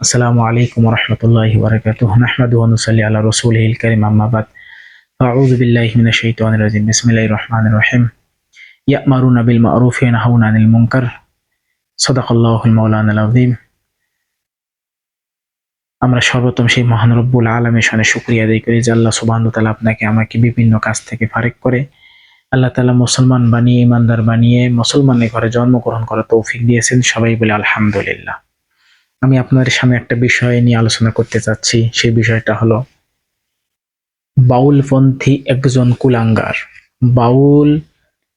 السلام عليكم ورحمة الله وبركاته نحمده ونصلي على رسوله الكريم أما بعد أعوذ بالله من الشيطان الرجيم بسم الله الرحمن الرحيم يأمرون بالمعروف وينهون عن المنكر صدق الله المولانا العظيم আমরা সর্বোত্তম সেই মহান রব্বুল আলমের সনে শুক্রিয়া আদায় করি যে আল্লাহ সুবাহ তালা আপনাকে আমাকে বিভিন্ন কাজ থেকে ফারেক করে আল্লাহ তালা মুসলমান বানিয়ে ইমানদার বানিয়ে মুসলমানের ঘরে জন্মগ্রহণ করার তৌফিক দিয়েছেন সবাই বলে আলহামদুলিল্লাহ আমি আপনাদের সামনে একটা বিষয় নিয়ে আলোচনা করতে চাচ্ছি। সেই বিষয়টা হলো বাউলপন্থী একজন কুলাঙ্গার। বাউল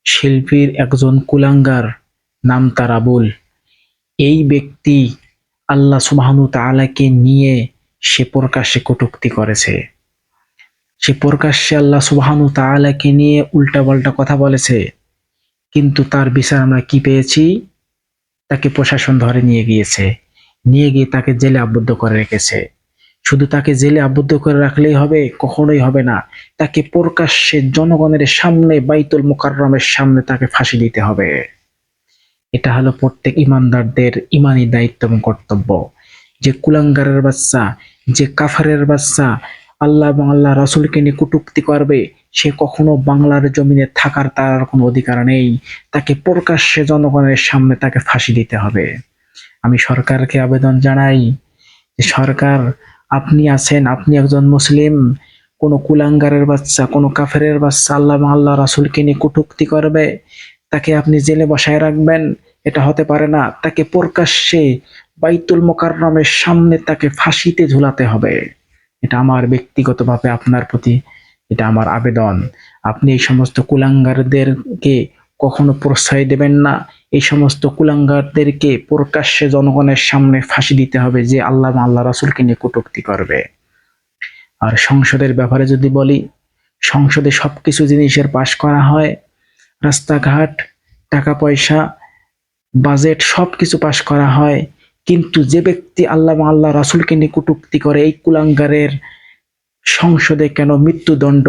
শিল্পীর একজন কুলাঙ্গার নাম তার আবুল। এই ব্যক্তি আল্লাহ সুবাহানু তাআলাকে নিয়ে সে প্রকাশ্যে কটুক্তি করেছে। সে প্রকাশ্যে আল্লাহ সুবাহানু তাআলাকে নিয়ে উল্টাপাল্টা কথা বলেছে। কিন্তু তার বিচার আমরা কি পেয়েছি? তাকে প্রশাসন ধরে নিয়ে গিয়েছে। নিয়ে গিয়ে তাকে জেলে আবদ্ধ করে রেখেছে। শুধু তাকে জেলে আবদ্ধ করে রাখলেই হবে, কখনোই হবে না। তাকে প্রকাশ্যে জনগণের সামনে, বাইতুল মোকাররমের সামনে তাকে ফাঁসি দিতে হবে। এটা হলো প্রত্যেক ইমানদারদের ইমানি দায়িত্ব এবং কর্তব্য। যে কুলাঙ্গারের বাচ্চা, যে কাফারের বাচ্চা, আল্লাহ এবং আল্লাহ রসুলকে নিয়ে কটুক্তি করবে, সে কখনো বাংলার জমিনে থাকার তার কোনো অধিকার নেই। তাকে প্রকাশ্যে জনগণের সামনে তাকে ফাঁসি দিতে হবে। আমি সরকারকে আবেদন জানাই যে সরকার, আপনি আছেন, আপনি একজন মুসলিম, কোন কুলাঙ্গারের বাচ্চা, কোন কাফেরের বাচ্চা আল্লাহ আল্লাহ রাসুলকে নিয়ে কটুক্তি করবে, তাকে আপনি জেলে বসায় রাখবেন, এটা হতে পারে না, তাকে প্রকাশ্যে বাইতুল মোকাররমের সামনে তাকে ফাঁসিতে ঝুলাতে হবে। এটা আমার ব্যক্তিগতভাবে আপনার প্রতি, এটা আমার আবেদন। আপনি এই সমস্ত কুলাঙ্গারদেরকে কখনো প্রশ্রয় দেবেন না। এই সমস্ত কুলাঙ্গারদেরকে প্রকাশ্যে জনগণের সামনে ফাঁসি দিতে হবে যে আল্লাহ আল্লাহ রাসুলকে নিয়ে কটুক্তি করবে। আর সংসদের ব্যাপারে যদি বলি, সংসদে সব কিছু জিনিসের পাশ করা হয়, রাস্তাঘাট টাকা পয়সা বাজেট সব কিছু পাশ করা হয়, কিন্তু যে ব্যক্তি আল্লাহ আল্লাহ রাসুলকে নিয়ে কটুক্তি করে, এই কুলাঙ্গারের সংসদে কেন মৃত্যুদণ্ড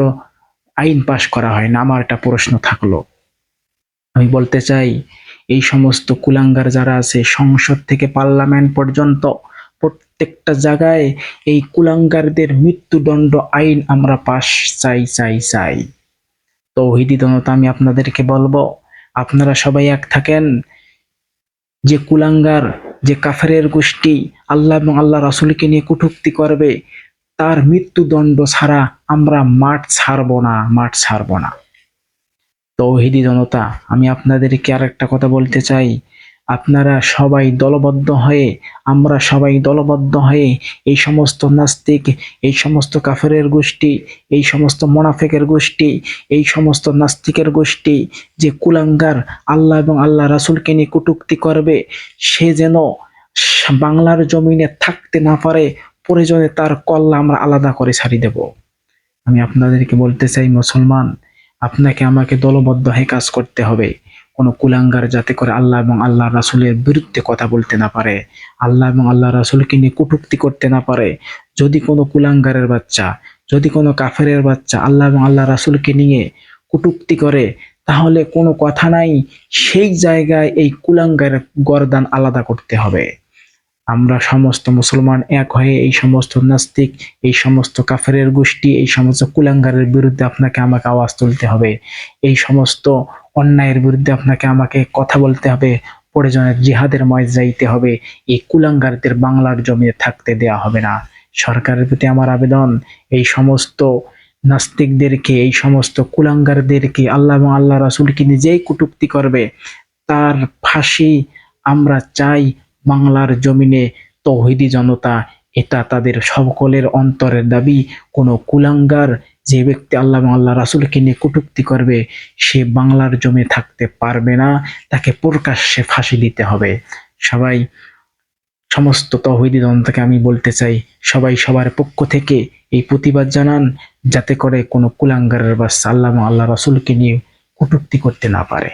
আইন পাশ করা হয় না? আমার একটা প্রশ্ন থাকল। আমি বলতে চাই, এই সমস্ত কুলাঙ্গার যারা আছে, সংসদ থেকে পার্লামেন্ট পর্যন্ত, প্রত্যেকটা জায়গায় এই কুলাঙ্গারদের মৃত্যুদণ্ড আইন আমরা পাশ চাই চাই চাই। তো হিদিদনতা আমি আপনাদেরকে বলব, আপনারা সবাই এক থাকেন, যে কুলাঙ্গার, যে কাফেরের গোষ্ঠী আল্লাহ এবং আল্লাহ রাসুলকে নিয়ে কটুক্তি করবে, তার মৃত্যুদণ্ড ছাড়া আমরা মাঠ ছাড়বো না, মাঠ ছাড়বো না। তৌহিদি জনতা, আমি আপনাদেরকে আর একটা কথা বলতে চাই। আপনারা সবাই দলবদ্ধ হয়ে, আমরা সবাই দলবদ্ধ হয়ে এই সমস্ত নাস্তিক, এই সমস্ত কাফেরের গোষ্ঠী, এই সমস্ত মোনাফেকের গোষ্ঠী, এই সমস্ত নাস্তিকের গোষ্ঠী যে কুলাঙ্গার আল্লাহ এবং আল্লাহ রাসুলকে নিয়ে কটুক্তি করবে, সে যেন বাংলার জমিনে থাকতে না পারে, প্রয়োজনে তার কল্লা আমরা আলাদা করে ছাড়ি দেব। আমি আপনাদেরকে বলতে চাই, মুসলমান আপনাকে আমাকে দলবদ্ধ হয়ে কাজ করতে হবে। কোনো কুলাঙ্গার যাতে করে আল্লাহ এবং আল্লাহ রাসুলের বিরুদ্ধে কথা বলতে না পারে, আল্লাহ এবং আল্লাহ রাসুলকে নিয়ে কটুক্তি করতে না পারে। যদি কোনো কুলাঙ্গারের বাচ্চা, যদি কোনো কাফেরের বাচ্চা আল্লাহ এবং আল্লাহ রাসুলকে নিয়ে কটুক্তি করে, তাহলে কোনো কথা নাই, সেই জায়গায় এই কুলাঙ্গার গরদান আলাদা করতে হবে। আমরা সমস্ত মুসলমান এক হয়ে এই সমস্ত নাস্তিক, এই সমস্ত কাফেরের গোষ্ঠী, এই সমস্ত কুলাঙ্গারের বিরুদ্ধে আপনাকে আমাকে আওয়াজ তুলতে হবে। এই সমস্ত অন্যায়ের বিরুদ্ধে আপনাকে আমাকে কথা বলতে হবে। প্রয়োজনে জিহাদের ময় যাইতে হবে। এই কুলাঙ্গারদের বাংলার জমিতে থাকতে দেয়া হবে না। সরকারের প্রতি আমার আবেদন, এই সমস্ত নাস্তিকদেরকে, এই সমস্ত কুলাঙ্গারদেরকে আল্লাহ এবং আল্লাহ রাসুলকে নিজেই কটুক্তি করবে। তার ফাঁসি আমরা চাই বাংলার জমিনে তৌহিদি জনতা, এটা তাদের সকলের অন্তরের দাবি। কোনো কুলাঙ্গার যে ব্যক্তি আল্লাহ আল্লাহ রাসুলকে নিয়ে কটুক্তি করবে, সে বাংলার জমি থাকতে পারবে না। তাকে প্রকাশ্যে ফাঁসি দিতে হবে। সবাই, সমস্ত তহিদি জনতাকে আমি বলতে চাই, সবাই সবার পক্ষ থেকে এই প্রতিবাদ জানান, যাতে করে কোনো কুলাঙ্গারের বা সাল্লাম আল্লাহ রাসুলকে নিয়ে কটুক্তি করতে না পারে।